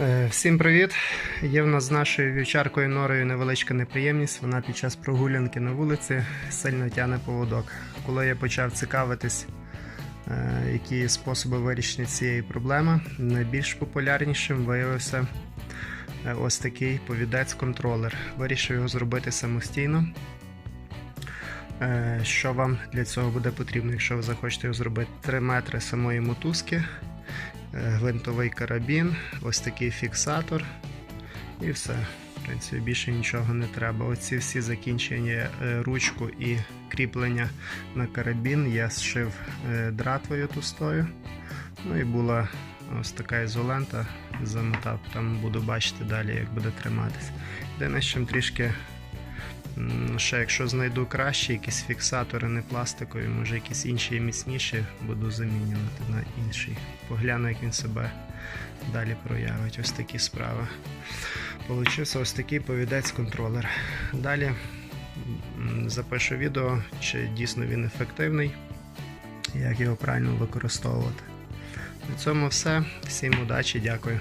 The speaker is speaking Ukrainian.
Е, Всім привіт! Є в нас з нашою вівчаркою норою невеличка неприємність. Вона під час прогулянки на вулиці сильно тягне поводок. Коли я почав цікавитись, е, які способи вирішення цієї проблеми, найбільш популярнішим виявився е, ось такий повідець-контролер. Вирішив його зробити самостійно. Що вам для цього буде потрібно, якщо ви захочете його зробити 3 метри самої мотузки, гвинтовий карабін, ось такий фіксатор і все. В принципі, більше нічого не треба. Оці всі закінчення е, ручку і кріплення на карабін я зшив е, дратвою тустою. Ну і була ось така ізолента, замотав, там буду бачити далі, як буде триматись. Єдине, з чим трішки Ще якщо знайду кращі якісь фіксатори, не пластикові, може якісь інші міцніші, буду замінювати на інший. Погляну, як він себе далі проявить. Ось такі справи. Получився ось такий повідець-контролер. Далі запишу відео, чи дійсно він ефективний, як його правильно використовувати. На цьому все. Всім удачі, дякую.